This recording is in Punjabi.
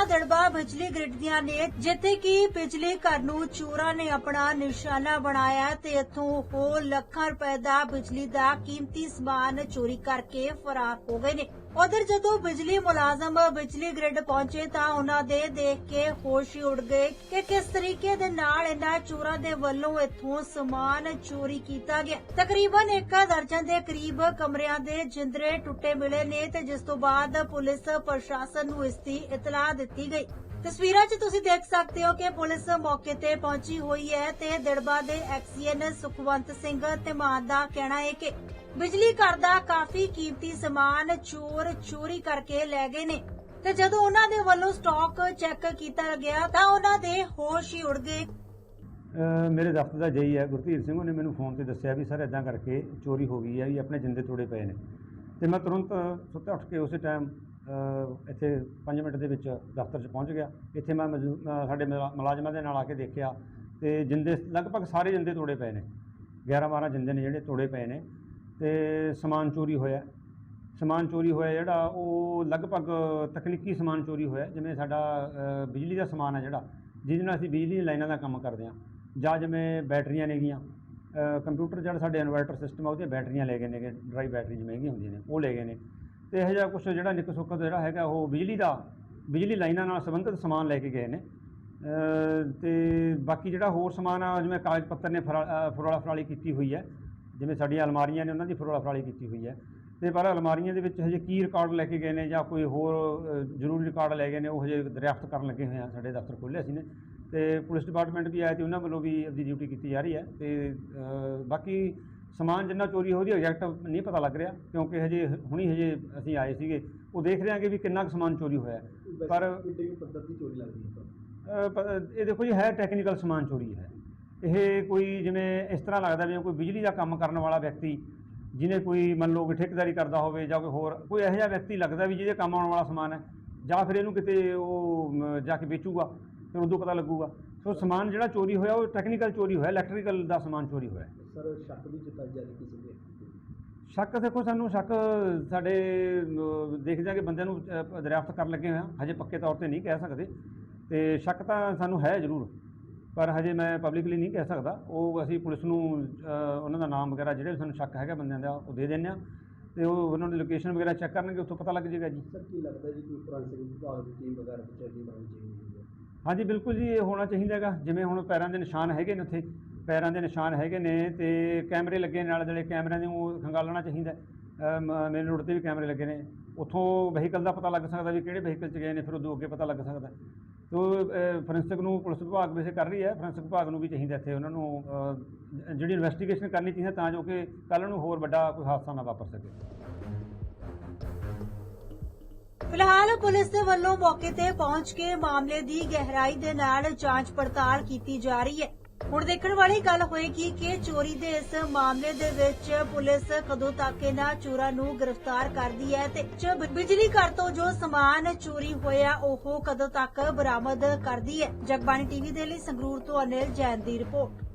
ਤਸਵੀਰਾਂ ਦੜਬਾ ਬਿਜਲੀ ਗ੍ਰਿਡ ਦੀਆਂ ਨੇ, ਜਿੱਥੇ ਕਿ ਬਿਜਲੀ ਘਰ ਨੂੰ ਚੋਰਾਂ ਨੇ ਆਪਣਾ ਨਿਸ਼ਾਨਾ ਬਣਾਇਆ ਤੇ ਇੱਥੋਂ ਉਹ ਲੱਖਾਂ ਰੁਪਏ ਦਾ ਬਿਜਲੀ ਦਾ ਕੀਮਤੀ ਸਮਾਨ ਚੋਰੀ ਕਰਕੇ ਫਰਾਰ ਹੋ ਗਏ ਨੇ। ਉਧਰ ਜਦੋਂ ਬਿਜਲੀ ਮੁਲਾਜ਼ਮ ਬਿਜਲੀ ਗ੍ਰਿਡ ਪਹੁੰਚੇ ਤਾਂ ਉਹਨਾਂ ਦੇ ਦੇਖ ਕੇ ਹੋਸ਼ ਹੀ ਉੱਡ ਗਏ ਕਿ ਕਿਸ ਤਰੀਕੇ ਦੇ ਨਾਲ ਇਹਨਾਂ ਚੋਰਾਂ ਦੇ ਵੱਲੋਂ ਇੱਥੋਂ ਸਮਾਨ ਚੋਰੀ ਕੀਤਾ ਗਿਆ। ਤਕਰੀਬਨ ਇੱਕ ਦਰਜਨ ਦੇ ਕਰੀਬ ਕਮਰਿਆਂ ਦੇ ਜਿੰਦਰੇ ਟੁੱਟੇ ਮਿਲੇ ਨੇ ਤੇ ਜਿਸ ਤੋਂ ਬਾਅਦ ਪੁਲਿਸ, ਪ੍ਰਸ਼ਾਸਨ ਨੂੰ ਇਸ ਦੀ ਇਤਲਾਹ ਦਿੱਤੀ ਗਈ। ਤਸਵੀਰਾਂ 'ਚ ਤੁਸੀਂ ਦੇਖ ਸਕਦੇ ਹੋ ਕਿ ਪੁਲਿਸ ਮੌਕੇ ਤੇ ਪਹੁੰਚੀ ਹੋਈ ਹੈ ਤੇ ਦਿੜਬਾ ਦੇ ਐਕਸੀਐਨ ਸੁਖਵੰਤ ਸਿੰਘ ਤੇ ਦਾ ਕਹਿਣਾ ਹੈ ਕਿ ਬਿਜਲੀ ਘਰ ਦਾ ਕਾਫੀ ਕੀਮਤੀ ਸਮਾਨ ਚੋਰ ਚੋਰੀ ਕਰਕੇ ਲੈ ਗਏ ਨੇ। ਤੇ ਜਦੋਂ ਉਹਨਾਂ ਦੇ ਵੱਲੋਂ ਸਟਾਕ ਚੈੱਕ ਕੀਤਾ ਗਿਆ ਤਾਂ ਉਹਨਾਂ ਦੇ ਹੋਸ਼ ਹੀ ਉੱਡ ਗਏ। ਮੇਰੇ ਦਫ਼ਤਰ ਦਾ ਜਈ ਹੈ, ਗੁਰਧੀਰ ਸਿੰਘ, ਉਹਨੇ ਮੈਨੂੰ ਫੋਨ ਤੇ ਦੱਸਿਆ ਵੀ, ਸਰ ਇਦਾਂ ਕਰਕੇ ਚੋਰੀ ਹੋ ਗਈ ਹੈ, ਵੀ ਆਪਣੇ ਜਿੰਦੇ ਤੋੜੇ ਪਏ ਨੇ। ਤੇ ਮੈਂ ਤੁਰੰਤ ਸੁੱਤੇ ਉੱਠ ਕੇ ਉਸੇ ਟਾਈਮ ਇੱਥੇ 5 ਮਿੰਟ ਦੇ ਵਿੱਚ ਦਫ਼ਤਰ 'ਚ ਪਹੁੰਚ ਗਿਆ। ਇੱਥੇ ਮੈਂ ਮੌਜੂ- ਅ, ਸਾਡੇ ਮੁਲਾ- ਮੁਲਾਜ਼ਮਾਂ ਦੇ ਨਾਲ ਆ ਕੇ ਦੇਖਿਆ ਤੇ ਜਿੰਦੇ ਲਗਭਗ ਸਾਰੇ ਜਿੰਦੇ ਤੋੜੇ ਪਏ ਨੇ। 11 12 ਜਿੰਦੇ ਨੇ ਜਿਹੜੇ ਤੋੜੇ ਪਏ ਨੇ ਤੇ ਸਮਾਨ ਚੋਰੀ ਹੋਇਆ। ਸਮਾਨ ਚੋਰੀ ਹੋਇਆ ਜਿਹੜਾ ਉਹ ਲਗਭਗ ਤਕਨੀਕੀ ਸਮਾਨ ਚੋਰੀ ਹੋਇਆ ਜਿਵੇਂ ਸਾਡਾ ਅ, ਬਿਜਲੀ ਦਾ ਸਮਾਨ ਹੈ ਜਿਹੜਾ ਜਿਹਦੇ ਨਾਲ ਅਸੀਂ ਬਿਜਲੀ ਦੀਆਂ ਲਾਈਨਾਂ ਦਾ ਕੰਮ ਕਰਦੇ ਹਾਂ। ਜਾਂ ਜਿਵੇਂ ਬੈਟਰੀਆਂ ਨੇਗੀਆਂ ਅ, ਕੰਪਿਊਟਰ ਜਿਹੜਾ ਸਾਡੇ ਇਨਵਰਟਰ ਸਿਸਟਮ ਆ ਉਹਦੀਆਂ ਬੈਟਰੀਆਂ ਲੈ ਗਏ ਨੇਗੇ ਡਰਾਈ ਬੈਟਰੀ ਜਿਵੇਂ ਮਹਿੰਗੀਆਂ ਹੁੰਦੀਆਂ ਨੇ ਉਹ ਲੈ ਗਏ ਨੇ। ਤੇ ਇਹੋ ਜਿਹਾ ਕੁਝ ਜਿਹੜਾ ਨਿੱਕ ਸੁੱਕ ਜਿਹੜਾ ਹੈਗਾ ਉਹ ਬਿਜਲੀ ਦਾ ਬਿਜਲੀ ਲਾਈਨਾਂ ਨਾਲ ਸੰਬੰਧਿਤ ਸਮਾਨ ਲੈ ਕੇ ਗਏ ਨੇ। ਅ, ਤੇ ਬਾਕੀ ਜਿਹੜਾ ਹੋਰ ਸਮਾਨ ਆ ਜਿਵੇਂ ਕਾਗਜ਼ ਪੱਤਰ ਨੇ ਫਰਾ- ਅ, ਫਰੋਲਾ ਫਰਾਲੀ ਕੀਤੀ ਹੋਈ ਹੈ। ਜਿਵੇਂ ਸਾਡੀਆਂ ਅਲਮਾਰੀਆਂ ਨੇ ਉਹਨਾਂ ਦੀ ਫਰੋਲਾ ਫਰਾਲੀ ਕੀਤੀ ਹੋਈ ਹੈ। ਤੇ ਪਰ ਅਲਮਾਰੀਆਂ ਦੇ ਵਿੱਚ ਹਜੇ ਕੀ ਰਿਕਾਰਡ ਲੈ ਕੇ ਗਏ ਨੇ ਜਾਂ ਕੋਈ ਹੋਰ ਜ਼ਰੂਰੀ ਰਿਕਾਰਡ ਲੈ ਗਏ ਨੇ ਉਹ ਹਜੇ ਦਰਿਆਫਤ ਕਰਨ ਲੱਗੇ ਹੋਏ ਆ ਸਾਡੇ ਦਫ਼ਤਰ ਖੋਲ੍ਹਿਆ ਸੀ ਨੇ। ਤੇ ਪੁਲਿਸ ਡਿਪਾਰਟਮੈਂਟ ਵੀ ਆਇਆ ਤੇ ਉਹਨਾਂ ਵੱਲੋਂ ਵੀ ਆਪਦੀ ਡਿਊਟੀ ਕੀਤੀ ਜਾ ਰਹੀ ਹੈ। ਤੇ ਬਾਕੀ ਸਮਾਨ ਜਿੰਨਾ ਚੋਰੀ ਹੋ ਰਹੀ ਐਗਜ਼ੈਕਟ ਨਹੀਂ ਪਤਾ ਲੱਗ ਰਿਹਾ ਕਿਉਂਕਿ ਹਜੇ ਹੁਣੀ ਹਜੇ ਅਸੀਂ ਆਏ ਸੀਗੇ। ਉਹ ਦੇਖ ਰਹੇ ਹਾਂ ਕਿ ਵੀ ਕਿੰਨਾ ਕੁ ਸਮਾਨ ਚੋਰੀ ਹੋਇਆ ਹੈ। ਪਰ ਕਿੱਡੀ ਕੁ ਪੱਧਰ ਦੀ ਚੋਰੀ ਲੱਗਦੀ ਹੈ ਤੁਹਾਨੂੰ? ਅ, ਪ- ਇਹ ਦੇਖੋ ਜੀ ਹੈ ਟੈਕਨੀਕਲ ਸਮਾਨ ਚੋਰੀ ਹੈ। ਇਹ ਕੋਈ ਜਿਵੇਂ ਇਸ ਤਰ੍ਹਾਂ ਲੱਗਦਾ ਵੀ ਕੋਈ ਬਿਜਲੀ ਦਾ ਕੰਮ ਕਰਨ ਵਾਲਾ ਵਿਅਕਤੀ ਜਿਹਨੇ ਕੋਈ ਮੰਨ ਲਓ ਕਿ ਠੇਕੇਦਾਰੀ ਕਰਦਾ ਹੋਵੇ ਜਾਂ ਕੋਈ ਹੋਰ ਕੋਈ ਇਹੋ ਜਿਹਾ ਵਿਅਕਤੀ ਲੱਗਦਾ ਵੀ ਜਿਹਦੇ ਕੰਮ ਆਉਣ ਵਾਲਾ ਸਮਾਨ ਹੈ ਜਾਂ ਫਿਰ ਇਹਨੂੰ ਕਿਤੇ ਉਹ ਮ, ਜਾ ਕੇ ਵੇਚੂਗਾ ਫਿਰ ਉਦੋਂ ਪਤਾ ਲੱਗੂਗਾ। ਸੋ ਸਮਾਨ ਜਿਹੜਾ ਚੋਰੀ ਹੋਇਆ ਉਹ ਟੈਕਨੀਕਲ ਚੋਰੀ ਹੋਇਆ ਇਲੈਕਟ੍ਰੀਕਲ ਦਾ ਸਮਾਨ ਚੋਰੀ ਹੋਇਆ। ਸਰ ਸ਼ੱਕ ਵੀ ਜਤਾਈ ਜਾ ਰਹੀ ਕਿਸੇ ਦੇ ਸ਼ੱਕ ਦੇਖੋ ਸਾਨੂੰ ਸ਼ੱਕ ਸਾਡੇ ਦੇਖਦੇ ਹਾਂ ਕਿ ਬੰਦਿਆਂ ਨੂੰ ਦਰਿਆਫਤ ਕਰਨ ਲੱਗੇ ਹੋਏ ਹਾਂ। ਹਜੇ ਪੱਕੇ ਤੌਰ ਤੇ ਨਹੀਂ ਕਹਿ ਸਕਦੇ। ਤੇ ਸ਼ੱਕ ਤਾਂ ਸਾਨੂੰ ਹੈ ਜ਼ਰੂਰ ਪਰ ਹਜੇ ਮੈਂ ਪਬਲਿਕਲੀ ਨਹੀਂ ਕਹਿ ਸਕਦਾ। ਉਹ ਅਸੀਂ ਪੁਲਿਸ ਨੂੰ ਉਹਨਾਂ ਦਾ ਨਾਮ ਵਗੈਰਾ ਜਿਹੜੇ ਸਾਨੂੰ ਸ਼ੱਕ ਹੈਗਾ ਬੰਦਿਆਂ ਦਾ ਉਹ ਦੇ ਦਿੰਦੇ ਹਾਂ। ਤੇ ਉਹ ਉਹਨਾਂ ਦੀ ਲੋਕੇਸ਼ਨ ਵਗੈਰਾ ਚੈੱਕ ਕਰਨਗੇ ਉੱਥੋਂ ਪਤਾ ਲੱਗ ਜਾਏਗਾ ਜੀ। ਸਰ ਕੀ ਲੱਗਦਾ ਜੀ ਕੋਈ ਫੋਰੈਂਸਿਕ ਵਿਭਾਗ ਦੀ ਟੀਮ ਵਗੈਰਾ ਦੀ ਚੈਕਿੰਗ ਹੋਣੀ ਚਾਹੀਦੀ ਹਾਂਜੀ, ਬਿਲਕੁਲ ਜੀ, ਇਹ ਹੋਣਾ ਚਾਹੀਦਾ ਹੈਗਾ। ਜਿਵੇਂ ਹੁਣ ਪੈਰਾਂ ਦੇ ਨਿਸ਼ਾਨ ਹੈਗੇ ਨੇ ਉੱਥੇ, ਪੈਰਾਂ ਦੇ ਨਿਸ਼ਾਨ ਹੈਗੇ ਨੇ ਤੇ ਕੈਮਰੇ ਲੱਗੇ ਨਾਲ ਜਿਹੜੇ ਕੈਮਰਿਆਂ ਦੇ ਉਹ ਖੰਗਾਲਣਾ ਚਾਹੀਦਾ ਮੇਨ ਰੋਡ ਤੇ ਵੀ ਕੈਮਰੇ ਲੱਗੇ ਨੇ। ਉੱਥੋਂ ਵਹੀਕਲ ਦਾ ਪਤਾ ਲੱਗ ਸਕਦਾ ਵੀ ਕਿਹੜੇ ਵਹੀਕਲ 'ਚ ਗਏ ਨੇ, ਫਿਰ ਉਦੋਂ ਅੱਗੇ ਪਤਾ ਲੱਗ ਸਕਦਾ। ਤੋ ਫੋਰੈਂਸਿਕ ਨੂੰ ਪੁਲਿਸ ਵਿਭਾਗ ਵੈਸੇ ਕਰ ਰਹੀ ਹੈ। ਫੋਰੈਂਸਿਕ ਵਿਭਾਗ ਨੂੰ ਵੀ ਚਾਹੀਦਾ ਇੱਥੇ ਉਹਨਾਂ ਨੂੰ ਜਿਹੜੀ ਇਨਵੈਸਟੀਗੇਸ਼ਨ ਕਰਨੀ ਚਾਹੀਦੀ ਤਾਂ ਜੋ ਕਿ ਕੱਲ੍ਹ ਨੂੰ ਹੋਰ ਵੱਡਾ ਕੋਈ ਹਾਦਸਾ ਨਾ ਵਾਪਰ ਸਕੇ। ਫਿਲਹਾਲ ਪੁਲਿਸ ਦੇ ਵੱਲੋਂ ਮੌਕੇ ਤੇ ਪਹੁੰਚ ਕੇ ਮਾਮਲੇ ਦੀ ਗਹਿਰਾਈ ਦੇ ਨਾਲ ਜਾਂਚ ਪੜਤਾਲ ਕੀਤੀ ਜਾ ਰਹੀ ਹੈ। ਹੁਣ ਦੇਖਣ ਵਾਲੀ ਗੱਲ ਹੋਏਗੀ ਕਿ ਚੋਰੀ ਦੇ ਇਸ ਮਾਮਲੇ ਦੇ ਵਿੱਚ ਪੁਲਿਸ ਕਦੋਂ ਤੱਕ ਇਹਨਾਂ ਚੋਰਾਂ ਨੂੰ ਗ੍ਰਿਫਤਾਰ ਕਰਦੀ ਹੈ ਤੇ ਬਿਜਲੀ ਘਰ ਤੋਂ ਜੋ ਸਮਾਨ ਚੋਰੀ ਹੋਇਆ, ਉਹ ਕਦੋਂ ਤੱਕ ਬਰਾਮਦ ਕਰਦੀ ਹੈ? ਜਗਬਾਣੀ ਟੀਵੀ ਦੇ ਲਈ ਸੰਗਰੂਰ ਤੋਂ ਅਨਿਲ ਜੈਨ ਦੀ ਰਿਪੋਰਟ।